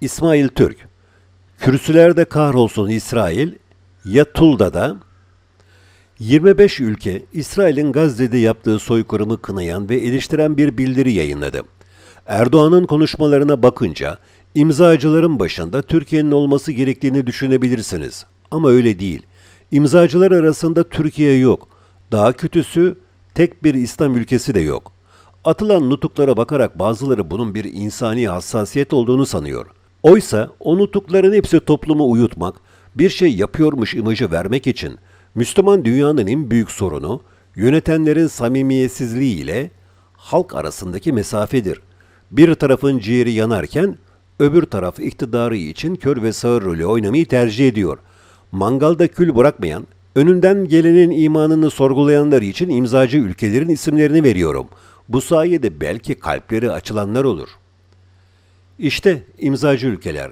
İsmail Türk. Kürsülerde kahrolsun İsrail, ya Tulda'da 25 ülke İsrail'in Gazze'de yaptığı soykırımı kınayan ve eleştiren bir bildiri yayınladı. Erdoğan'ın konuşmalarına bakınca imzacıların başında Türkiye'nin olması gerektiğini düşünebilirsiniz. Ama öyle değil. İmzacılar arasında Türkiye yok. Daha kötüsü tek bir İslam ülkesi de yok. Atılan nutuklara bakarak bazıları bunun bir insani hassasiyet olduğunu sanıyor. Oysa o hepsi toplumu uyutmak, bir şey yapıyormuş imajı vermek için Müslüman dünyanın en büyük sorunu yönetenlerin samimiyetsizliği ile halk arasındaki mesafedir. Bir tarafın ciğeri yanarken öbür taraf iktidarı için kör ve sağır rolü oynamayı tercih ediyor. Mangalda kül bırakmayan, önünden gelenin imanını sorgulayanlar için imzacı ülkelerin isimlerini veriyorum. Bu sayede belki kalpleri açılanlar olur. İşte imzacı ülkeler.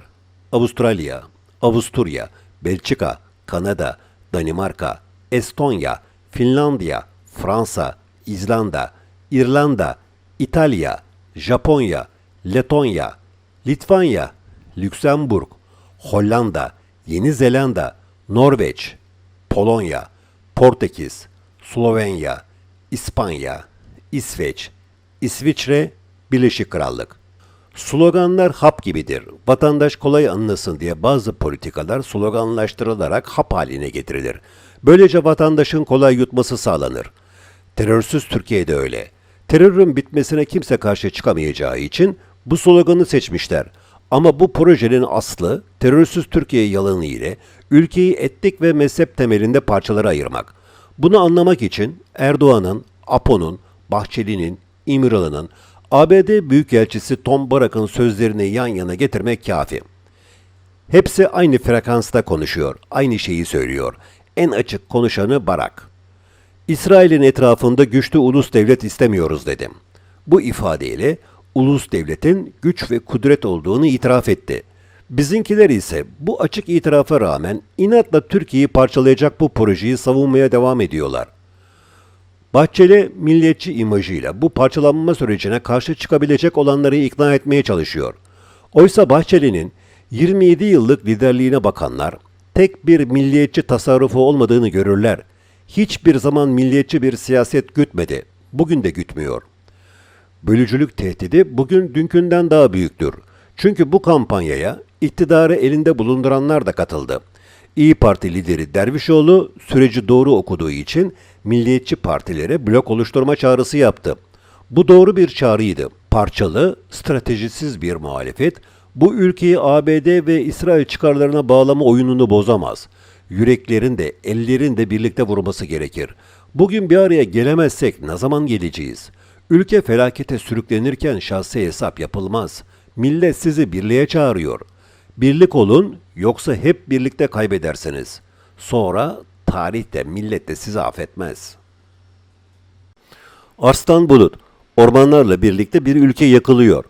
Avustralya, Avusturya, Belçika, Kanada, Danimarka, Estonya, Finlandiya, Fransa, İzlanda, İrlanda, İtalya, Japonya, Letonya, Litvanya, Lüksemburg, Hollanda, Yeni Zelanda, Norveç, Polonya, Portekiz, Slovenya, İspanya, İsveç, İsviçre, Birleşik Krallık. Sloganlar hap gibidir. Vatandaş kolay anlasın diye bazı politikalar sloganlaştırılarak hap haline getirilir. Böylece vatandaşın kolay yutması sağlanır. Terörsüz Türkiye'de öyle. Terörün bitmesine kimse karşı çıkamayacağı için bu sloganı seçmişler. Ama bu projenin aslı terörsüz Türkiye yalanı ile ülkeyi etnik ve mezhep temelinde parçalara ayırmak. Bunu anlamak için Erdoğan'ın, APO'nun, Bahçeli'nin, İmralı'nın, ABD Büyükelçisi Tom Barak'ın sözlerini yan yana getirmek kafi. Hepsi aynı frekansta konuşuyor, aynı şeyi söylüyor. En açık konuşanı Barak. İsrail'in etrafında güçlü ulus devlet istemiyoruz dedim. Bu ifadeyle ulus devletin güç ve kudret olduğunu itiraf etti. Bizimkiler ise bu açık itirafa rağmen inatla Türkiye'yi parçalayacak bu projeyi savunmaya devam ediyorlar. Bahçeli milliyetçi imajıyla bu parçalanma sürecine karşı çıkabilecek olanları ikna etmeye çalışıyor. Oysa Bahçeli'nin 27 yıllık liderliğine bakanlar tek bir milliyetçi tasarrufu olmadığını görürler. Hiçbir zaman milliyetçi bir siyaset gütmedi. Bugün de gütmüyor. Bölücülük tehdidi bugün dünkünden daha büyüktür. Çünkü bu kampanyaya iktidarı elinde bulunduranlar da katıldı. İyi Parti lideri Dervişoğlu süreci doğru okuduğu için milliyetçi partilere blok oluşturma çağrısı yaptı. Bu doğru bir çağrıydı. Parçalı, stratejisiz bir muhalefet bu ülkeyi ABD ve İsrail çıkarlarına bağlama oyununu bozamaz. Yüreklerin de ellerin de birlikte vurması gerekir. Bugün bir araya gelemezsek ne zaman geleceğiz? Ülke felakete sürüklenirken şahsi hesap yapılmaz. Millet sizi birliğe çağırıyor. Birlik olun yoksa hep birlikte kaybedersiniz. Sonra tarih de millet de sizi affetmez. Arslan Bulut, ormanlarla birlikte bir ülke yakılıyor.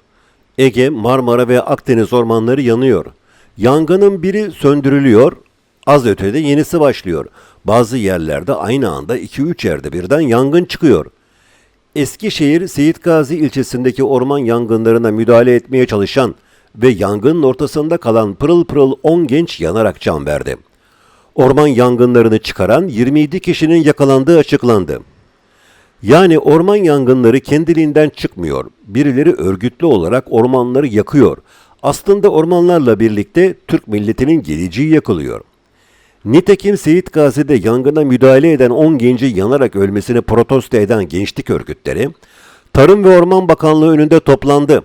Ege, Marmara ve Akdeniz ormanları yanıyor. Yangının biri söndürülüyor, az ötede yenisi başlıyor. Bazı yerlerde aynı anda 2-3 yerde birden yangın çıkıyor. Eskişehir Seyit Gazi ilçesindeki orman yangınlarına müdahale etmeye çalışan ve yangının ortasında kalan pırıl pırıl 10 genç yanarak can verdi. Orman yangınlarını çıkaran 27 kişinin yakalandığı açıklandı. Yani orman yangınları kendiliğinden çıkmıyor. Birileri örgütlü olarak ormanları yakıyor. Aslında ormanlarla birlikte Türk milletinin geleceği yakılıyor. Nitekim Seyit Gazi'de yangına müdahale eden 10 genci yanarak ölmesini protesto eden gençlik örgütleri, Tarım ve Orman Bakanlığı önünde toplandı.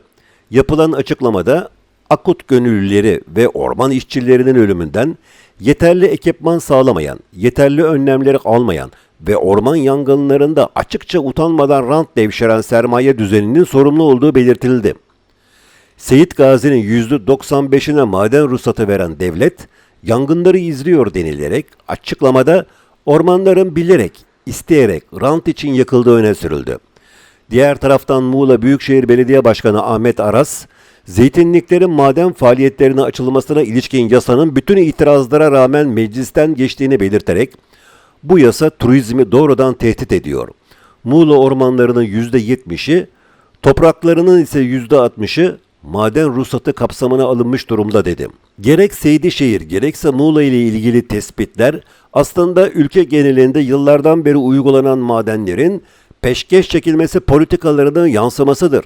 Yapılan açıklamada akut gönüllüleri ve orman işçilerinin ölümünden yeterli ekipman sağlamayan, yeterli önlemleri almayan ve orman yangınlarında açıkça utanmadan rant devşiren sermaye düzeninin sorumlu olduğu belirtildi. Seyit Gazi'nin %95'ine maden ruhsatı veren devlet, yangınları izliyor denilerek açıklamada ormanların bilerek, isteyerek rant için yakıldığı öne sürüldü. Diğer taraftan Muğla Büyükşehir Belediye Başkanı Ahmet Aras, zeytinliklerin maden faaliyetlerine açılmasına ilişkin yasanın bütün itirazlara rağmen meclisten geçtiğini belirterek, bu yasa turizmi doğrudan tehdit ediyor. Muğla ormanlarının %70'i, topraklarının ise %60'ı maden ruhsatı kapsamına alınmış durumda dedim. Gerek Seydişehir gerekse Muğla ile ilgili tespitler aslında ülke genelinde yıllardan beri uygulanan madenlerin peşkeş çekilmesi politikalarının yansımasıdır.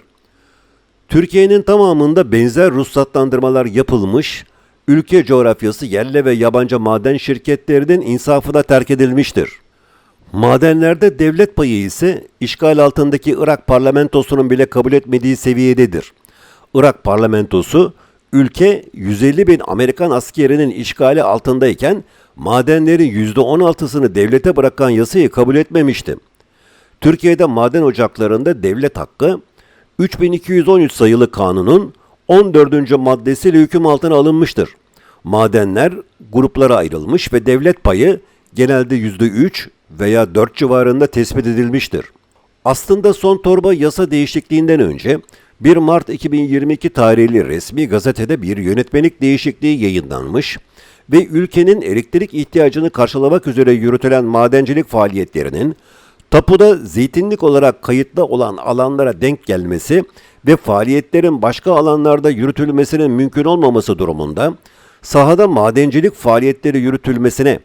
Türkiye'nin tamamında benzer ruhsatlandırmalar yapılmış, ülke coğrafyası yerli ve yabancı maden şirketlerinin insafına terk edilmiştir. Madenlerde devlet payı ise işgal altındaki Irak parlamentosunun bile kabul etmediği seviyededir. Irak parlamentosu ülke 150 bin Amerikan askerinin işgali altındayken madenlerin %16'sını devlete bırakan yasayı kabul etmemişti. Türkiye'de maden ocaklarında devlet hakkı 3213 sayılı kanunun 14. maddesiyle hüküm altına alınmıştır. Madenler gruplara ayrılmış ve devlet payı genelde %3 veya 4 civarında tespit edilmiştir. Aslında son torba yasa değişikliğinden önce 1 Mart 2022 tarihli resmi gazetede bir yönetmelik değişikliği yayınlanmış ve ülkenin elektrik ihtiyacını karşılamak üzere yürütülen madencilik faaliyetlerinin tapuda zeytinlik olarak kayıtlı olan alanlara denk gelmesi ve faaliyetlerin başka alanlarda yürütülmesinin mümkün olmaması durumunda sahada madencilik faaliyetleri yürütülmesine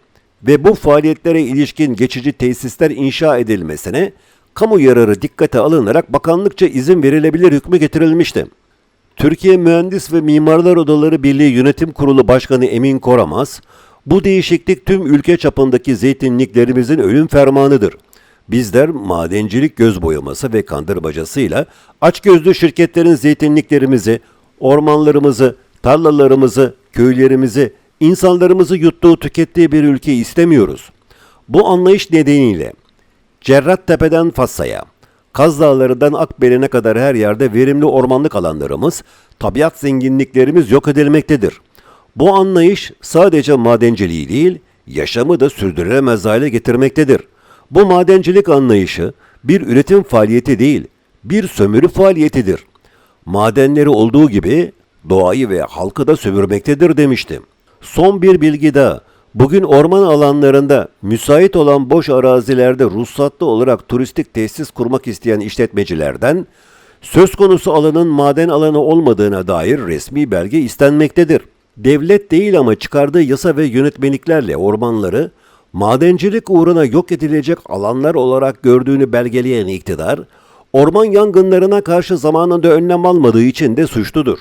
ve bu faaliyetlere ilişkin geçici tesisler inşa edilmesine kamu yararı dikkate alınarak bakanlıkça izin verilebilir hükmü getirilmişti. Türkiye Mühendis ve Mimarlar Odaları Birliği Yönetim Kurulu Başkanı Emin Koramaz, bu değişiklik tüm ülke çapındaki zeytinliklerimizin ölüm fermanıdır. Bizler madencilik göz boyaması ve kandırmacasıyla açgözlü şirketlerin zeytinliklerimizi, ormanlarımızı, tarlalarımızı, köylerimizi, insanlarımızı yuttuğu tükettiği bir ülke istemiyoruz. Bu anlayış nedeniyle Cerrahtepe'den Fassa'ya, Kaz Dağları'ndan Akbelen'e kadar her yerde verimli ormanlık alanlarımız, tabiat zenginliklerimiz yok edilmektedir. Bu anlayış sadece madenciliği değil, yaşamı da sürdürülemez hale getirmektedir. Bu madencilik anlayışı bir üretim faaliyeti değil, bir sömürü faaliyetidir. Madenleri olduğu gibi doğayı ve halkı da sömürmektedir demiştim. Son bir bilgi daha. Bugün orman alanlarında müsait olan boş arazilerde ruhsatlı olarak turistik tesis kurmak isteyen işletmecilerden söz konusu alanın maden alanı olmadığına dair resmi belge istenmektedir. Devlet değil ama çıkardığı yasa ve yönetmeliklerle ormanları madencilik uğruna yok edilecek alanlar olarak gördüğünü belgeleyen iktidar, orman yangınlarına karşı zamanında önlem almadığı için de suçludur.